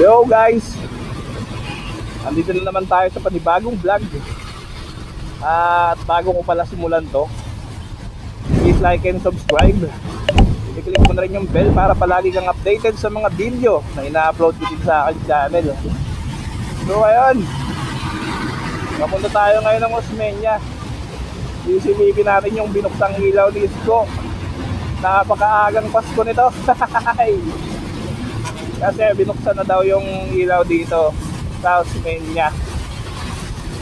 Yo guys! Andito na naman tayo sa panibagong vlog. At bago ko pala simulan to, please like and subscribe. I-click mo na rin yung bell para palagi kang updated sa mga video na ina-upload ko din sa aking channel. So ayun, papunta tayo ngayon ng Osmeña. Isilipin natin yung binuksang ilaw ni Isko. Napakaagang Pasko nito. Kasi binuksan na daw yung ilaw dito sa Osmeña.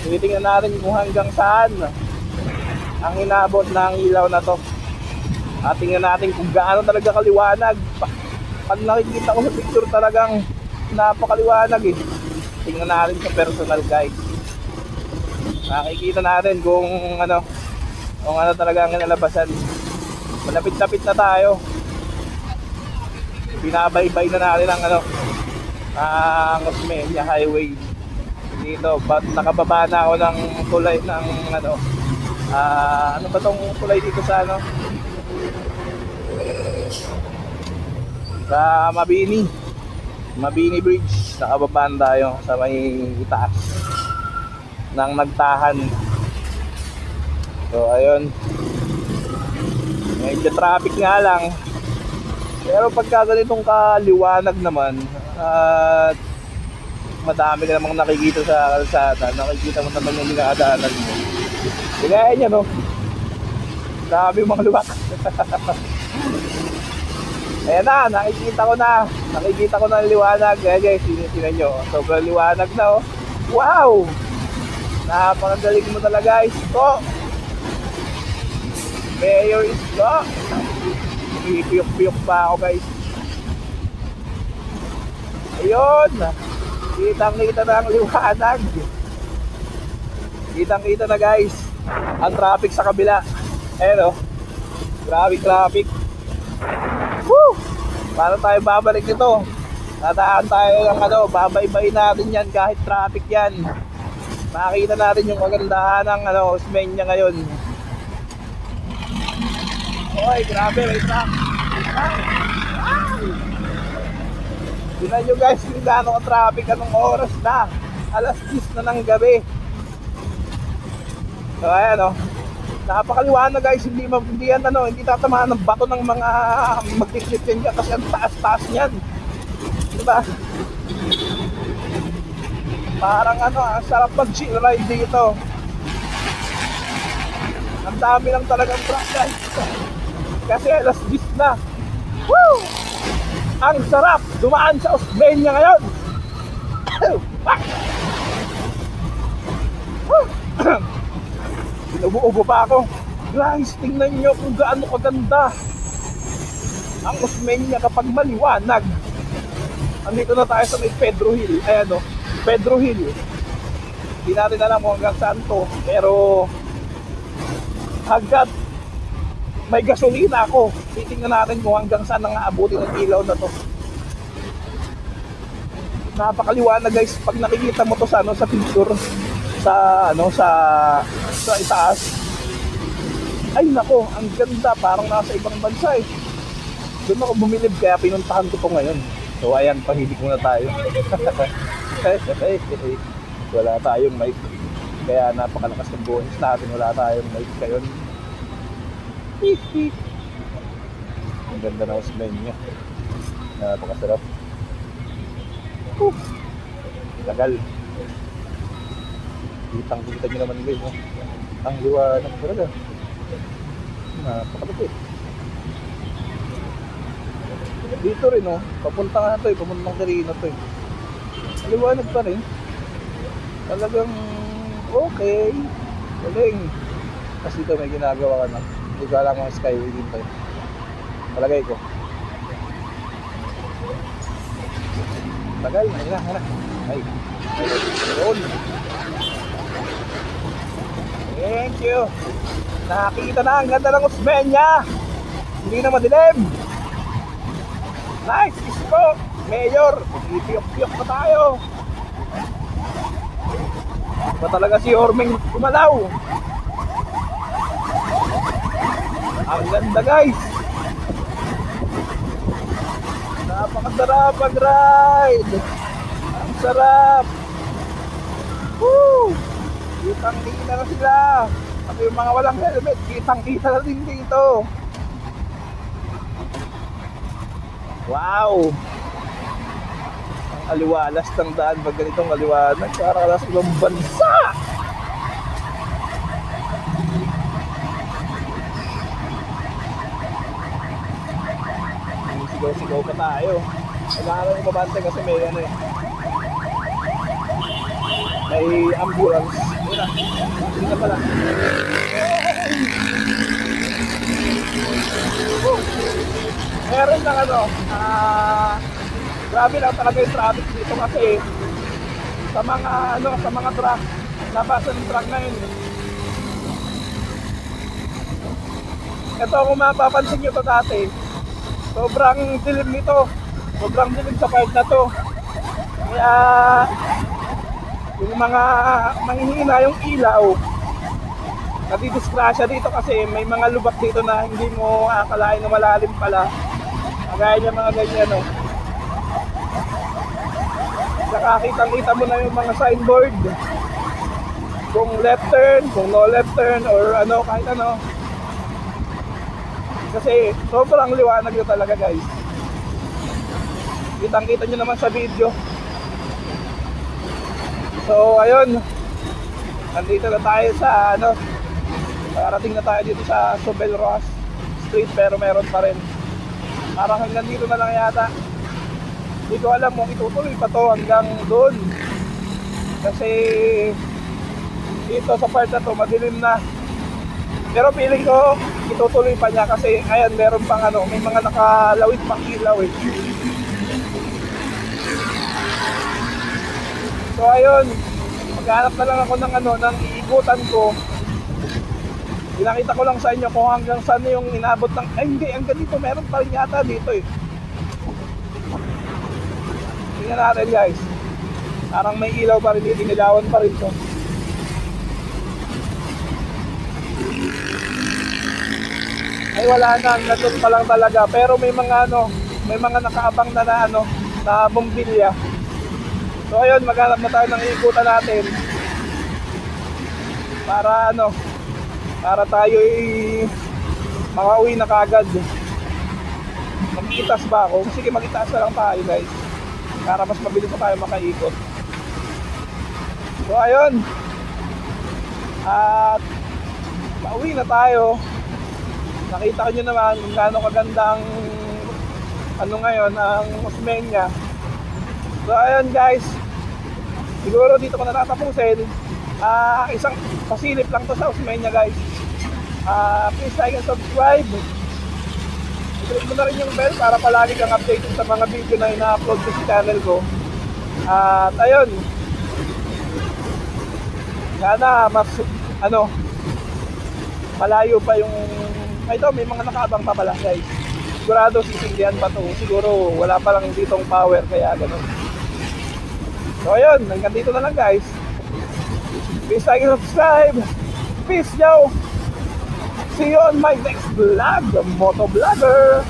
Tinitingnan natin kung hanggang saan ang inabot ng ilaw na to. At tingnan natin kung gaano talaga kaliwanag. Pa- Pag nakikita ko sa picture talagang napakaliwanag eh. Tingnan natin sa personal guys. Nakikita natin kung ano kung ano talaga ang kinalabasan. Malapit-lapit na tayo binabaybay na natin ang ano ang Osmeña Highway. Dito but nakababa na ako ng tulay ng ano ah ano ba tong tulay dito sa ano? Sa Mabini. Mabini Bridge. Nakababa na tayo sa may itaas ng nagtahan. So ayun. Medyo traffic nga lang pero pagka ganitong kaliwanag naman at madami ka namang nakikita sa kalsada, nakikita mo naman yung dinadaanan mo. Kaya niya no. Dami mga luwak. Ayan na, nakikita ko na. Nakikita ko na ang liwanag. Ayan guys, sinisinan nyo. Sobrang liwanag na oh. Wow! Napakagaling mo talaga, Isko. Mayor Isko. Piyok-piyok pa ako guys. Ayun. Kitang kita na ang liwanag. Kitang kita na guys. Ang traffic sa kabila. Ayan o. Grabe traffic. Woo! Paano tayo babalik nito? Tataan tayo ng ano, babaybay natin yan kahit traffic yan. Makita natin yung kagandahan ng ano, Osmeña ngayon. Oy, grabe, may truck. Tignan nyo guys kung gaano ka traffic, anong oras na. Alas 10 na ng gabi. So ayan o. Napakaliwanag guys, hindi, hindi yan ano, hindi tatamaan ng bato ng mga magkiklitin ka kasi ang taas-taas niyan. Diba? Parang ano, ang sarap mag-chill ride dito. Ang dami lang talagang truck guys. Kasi alas 10 na. Woo! Ang sarap dumaan sa Osmeña ngayon. Woo! Inubo-ubo pa ako. Guys, tingnan nyo kung gaano kaganda ang Osmeña kapag maliwanag. Andito na tayo sa may Pedro Hill. Ayan o, Pedro Hill. Hindi natin alam kung hanggang saan to. Pero hanggat may gasolina ako. Titingnan natin kung hanggang saan ang aabutin ng ilaw na to. Napakaliwanag guys pag nakikita mo to sa ano sa picture sa ano sa sa itaas. Ay nako, ang ganda parang nasa ibang bansa eh. Doon ako bumilib kaya pinuntahan ko to ngayon. So ayan, pahilig muna tayo. Wala tayong mic. Kaya napakalakas ng boses natin. Wala tayong mic ngayon. Ang ganda ng Osmeña. Napakasarap. Uh, tagal. Kitang kita nyo naman guys. Oh. Ang liwanag talaga. Napakalapit. Dito rin oh. Papunta nga to eh. Papuntang Carino to eh. Liwanag pa rin. Talagang okay. Galing. Kasi dito may ginagawa ka na. Hindi ko alam ang skyway dito. Palagay ko. Tagal, na na, na. Ay. Ayun. Thank you. Nakakita na ang ganda ng Osmeña. Hindi na madilim. Nice, Isko. Mayor, ipiyok-piyok pa tayo. Ba talaga si Ormeng kumalaw? Ang ganda guys. Napakasarap mag-ride. sarap! Woo! Kitang kita na sila! Pati yung mga walang helmet, kitang kita na din dito. Wow! Ang aliwalas ng daan pag ganitong aliwanag, para ka sa ibang bansa! Sigaw-sigaw pa tayo. Kailangan yung babante kasi may ano eh. May ambulance. Na. Hindi na pala. Oh. Meron ng ano, ah, grabe lang talaga yung traffic dito kasi sa mga ano, sa mga truck, labasan ng truck na yun. Ito kung mapapansin nyo to dati, sobrang dilim nito. Sobrang dilim sa part na to. Kaya yung mga manghihina yung ilaw, nadidisgrasya dito kasi may mga lubak dito na hindi mo akalain na malalim pala. Kagaya niya mga ganyan, no. Nakakita-kita mo na yung mga signboard. Kung left turn, kung no left turn, or ano, kahit ano. Kasi sobrang liwanag nyo talaga guys. Kitang-kita nyo naman sa video. So ayun. Nandito na tayo sa ano. Parating na tayo dito sa Sobel Ross Street pero meron pa rin. Parang hanggang dito na lang yata. Hindi ko alam kung itutuloy pa to hanggang doon. Kasi dito sa part na to madilim na. Pero feeling ko itutuloy pa niya kasi ayan meron pang ano, may mga nakalawit pang ilaw eh. So ayun, maghanap na lang ako ng ano, ng iikutan ko. Pinakita ko lang sa inyo kung hanggang saan yung inabot ng, ay hindi, hanggang dito meron pa rin yata dito eh. Tingnan natin guys. Parang may ilaw pa rin inilawan pa rin to. Ay wala na, nandun pa lang talaga. Pero may mga ano, may mga nakaabang na na ano, na bombilya. So ayun, maghanap na tayo ng ikutan natin. Para ano, para tayo makauwi na kagad. Magitas ba ako? Sige, magitas na lang tayo guys. Para mas mabilis na tayo makaikot. So ayun. At pauwi na tayo nakita nyo naman kung gaano kagandang ano ngayon ang Osmeña. So ayun guys. Siguro dito ko natatapusin ah isang pasilip lang to sa Osmeña guys. Ah please like and subscribe. I-click mo na rin yung bell para palagi kang updated sa mga video na ina-upload ko sa channel ko. At ayun. Sana mas ano malayo pa yung ito, may mga nakaabang pa pala guys. Sigurado sisindihan pa to. Siguro wala pa lang ditong power kaya ganun. So ayun, hanggang dito na lang guys. Please like and subscribe. Peace yo. See you on my next vlog, Moto Vlogger.